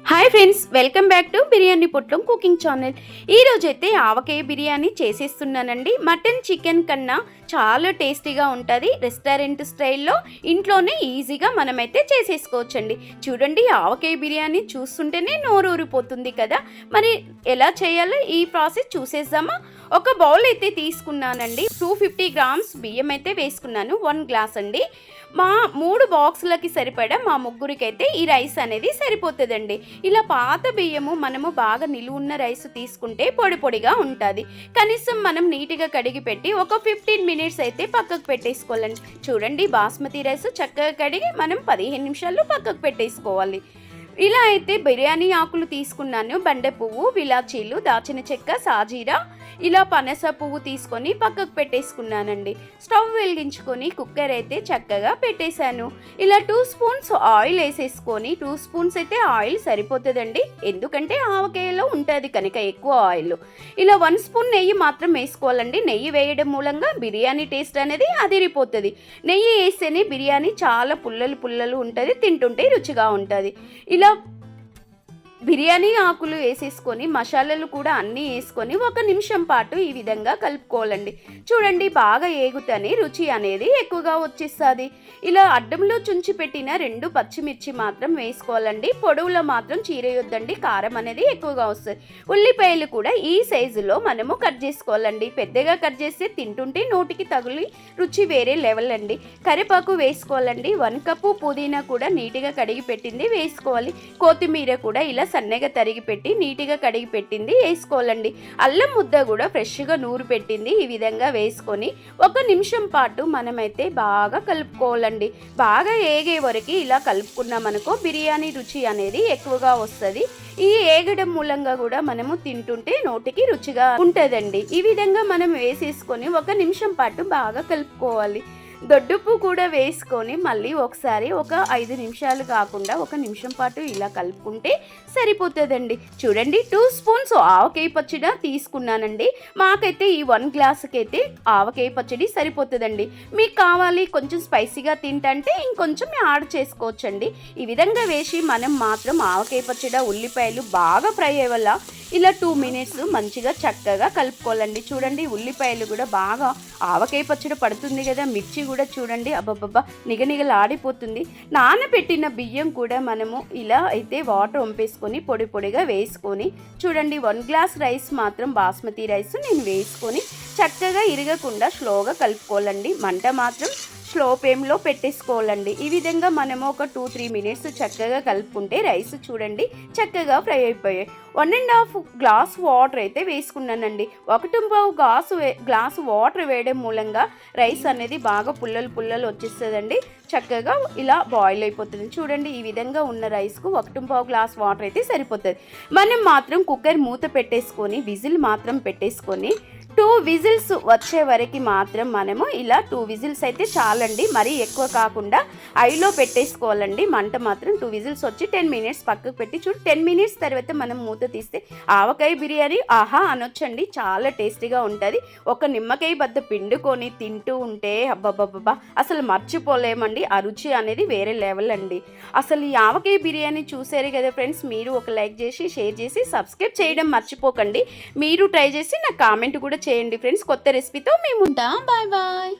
Hi hi friends welcome back to biryani పొట్లం cooking channel ఈరోజు అయితే ఆవకాయ బిర్యానీ చేసేస్తున్నానండి. మటన్ చికెన్ కన్నా చాలా టేస్టీగా ఉంటుంది రెస్టారెంట్ స్టైల్లో. ఇంట్లోనే ఈజీగా మనమైతే చేసేసుకోవచ్చండి. చూడండి ఆవకాయ బిర్యానీ చూస్తుంటేనే నోరూరిపోతుంది కదా. మరి ఎలా చేయాలో ఈ ప్రాసెస్ చూసేద్దామా? ఒక బౌల్ అయితే తీసుకున్నానండి. టూ ఫిఫ్టీ గ్రామ్స్ బియ్యం అయితే వేసుకున్నాను వన్ గ్లాస్ అండి. మా మూడు బాక్సులకి సరిపడా మా ముగ్గురికి అయితే ఈ రైస్ అనేది సరిపోతుందండి. ఇలా పాత బియ్యము మనము బాగా నిలువున్న రైస్ తీసుకుంటే పొడి పొడిగా ఉంటుంది. కనీసం మనం నీట్గా కడిగి పెట్టి ఒక ఫిఫ్టీన్ మినిట్స్ అయితే పక్కకు పెట్టేసుకోవాలండి. చూడండి బాస్మతి రైస్ చక్కగా కడిగి మనం పదిహేను నిమిషాలు పక్కకు పెట్టేసుకోవాలి. ఇలా అయితే బిర్యానీ ఆకులు తీసుకున్నాను బండె పువ్వు విలాచీలు దాచిన చెక్క సాజీరా ఇలా పనస పువ్వు తీసుకొని పక్కకు పెట్టేసుకున్నానండి. స్టవ్ వెలిగించుకొని కుక్కర్ అయితే చక్కగా పెట్టేశాను. ఇలా టూ స్పూన్స్ ఆయిల్ వేసేసుకొని టూ స్పూన్స్ అయితే ఆయిల్ సరిపోతుందండి. ఎందుకంటే ఆవకాయలో ఉంటుంది కనుక ఎక్కువ ఆయిల్ ఇలా వన్ స్పూన్ నెయ్యి మాత్రం వేసుకోవాలండి. నెయ్యి వేయడం మూలంగా బిర్యానీ టేస్ట్ అనేది అదిరిపోతుంది. నెయ్యి వేస్తేనే బిర్యానీ చాలా పుల్లలు పుల్లలు ఉంటుంది తింటుంటే రుచిగా ఉంటుంది. ఇలా love బిర్యానీ ఆకులు వేసేసుకొని మసాలాలు కూడా అన్నీ వేసుకొని ఒక నిమిషం పాటు ఈ విధంగా కలుపుకోవాలండి. చూడండి బాగా ఏగుతనే రుచి అనేది ఎక్కువగా వచ్చేస్తుంది. ఇలా అడ్డంలో చుంచి పెట్టిన రెండు పచ్చిమిర్చి మాత్రం వేసుకోవాలండి. పొడవులో మాత్రం చీరేయొద్దండి కారం అనేది ఎక్కువగా వస్తుంది. ఉల్లిపాయలు కూడా ఈ సైజులో మనము కట్ చేసుకోవాలండి. పెద్దగా కట్ చేస్తే తింటుంటే నోటికి తగిలి రుచి వేరే లెవెల్ అండి. కరివేపాకు వేసుకోవాలండి. వన్ కప్పు పుదీనా కూడా నీట్గా కడిగి పెట్టింది వేసుకోవాలి. కొత్తిమీర కూడా ఇలా సన్నగా తరిగి పెట్టి నీట్గా కడిగి పెట్టింది. వేసుకోవాలండి. అల్లం ముద్ద కూడా ఫ్రెష్గా నూరు పెట్టింది. ఈ విధంగా వేసుకొని ఒక నిమిషం పాటు మనమైతే బాగా కలుపుకోవాలండి. బాగా ఏగే వరకు ఇలా కలుపుకున్నామనుకో బిర్యానీ రుచి అనేది ఎక్కువగా వస్తుంది. ఈ ఏగడం మూలంగా కూడా మనము తింటుంటే నోటికి రుచిగా ఉంటుందండి. ఈ విధంగా మనం వేసేసుకొని ఒక నిమిషం పాటు బాగా కలుపుకోవాలి. దొడ్డుప్పు కూడా వేసుకొని మళ్ళీ ఒకసారి ఒక ఐదు నిమిషాలు కాకుండా ఒక నిమిషం పాటు ఇలా కలుపుకుంటే సరిపోతుందండి. చూడండి టూ స్పూన్స్ ఆవకాయ పచ్చడి తీసుకున్నానండి. మాకైతే ఈ వన్ గ్లాస్కి అయితే ఆవకాయ పచ్చడి సరిపోతుందండి. మీకు కావాలి కొంచెం స్పైసీగా తింటంటే ఇంకొంచెం యాడ్ చేసుకోవచ్చండి. ఈ విధంగా వేసి మనం మాత్రం ఆవకాయ పచ్చడి ఉల్లిపాయలు బాగా ఫ్రై అయ్యే వల్ల ఇలా టూ మినిట్స్ మంచిగా చక్కగా కలుపుకోవాలండి. చూడండి ఉల్లిపాయలు కూడా బాగా ఆవకాయ పచ్చడి పడుతుంది కదా మిర్చి కూడా చూడండి అబ్బబ్బబ్బా నిగనిగలాడిపోతుంది. నానబెట్టిన బియ్యం కూడా మనము ఇలా అయితే వాటర్ వంపేసుకొని పొడి పొడిగా వేసుకొని చూడండి వన్ గ్లాస్ రైస్ మాత్రం బాస్మతి రైస్ నేను వేసుకొని చక్కగా ఇరగకుండా స్లోగా కలుపుకోవాలండి. మంట మాత్రం స్లో ఫ్లేమ్లో పెట్టేసుకోవాలండి. ఈ విధంగా మనము ఒక టూ త్రీ మినిట్స్ చక్కగా కలుపుకుంటే రైస్ చూడండి చక్కగా ఫ్రై అయిపోయాయి. One and half glass water అయితే వేసుకున్నానండి. ఒకటి పావు గ్లాసు వే వాటర్ వేయడం మూలంగా రైస్ అనేది బాగా పుల్లలు పుల్లలు వచ్చేస్తుందండి. చక్కగా ఇలా బాయిల్ అయిపోతుంది. చూడండి ఈ విధంగా ఉన్న రైస్కు ఒకటి పావు గ్లాస్ వాటర్ అయితే సరిపోతుంది. మనం మాత్రం కుక్కర్ మూత పెట్టేసుకొని విజిల్ మాత్రం పెట్టేసుకొని టూ విజిల్స్ వచ్చే వరకు మాత్రం మనము ఇలా టూ విజిల్స్ అయితే చాలండి. మరీ ఎక్కువ కాకుండా ఐలో పెట్టేసుకోవాలండి. మంట మాత్రం టూ విజిల్స్ వచ్చి టెన్ మినిట్స్ పక్కకు పెట్టి చూడు టెన్ మినిట్స్ తర్వాత మనం మూత తీస్తే ఆవకాయ బిర్యానీ ఆహా అనొచ్చండి. చాలా టేస్టీగా ఉంటుంది. ఒక నిమ్మకాయ బద్ద పిండుకొని తింటూ ఉంటే అబ్బబ్బబ్బా అసలు మర్చిపోలేమండి. ఆ రుచి అనేది వేరే లెవెల్ అండి. అసలు ఈ ఆవకాయ బిర్యానీ చూసారు కదా ఫ్రెండ్స్ మీరు ఒక లైక్ చేసి షేర్ చేసి సబ్స్క్రైబ్ చేయడం మర్చిపోకండి. మీరు ట్రై చేసి నా కామెంట్ కూడా చేయండి ఫ్రెండ్స్. కొత్త రెసిపీతో మేము ఉంటాం. Bye bye.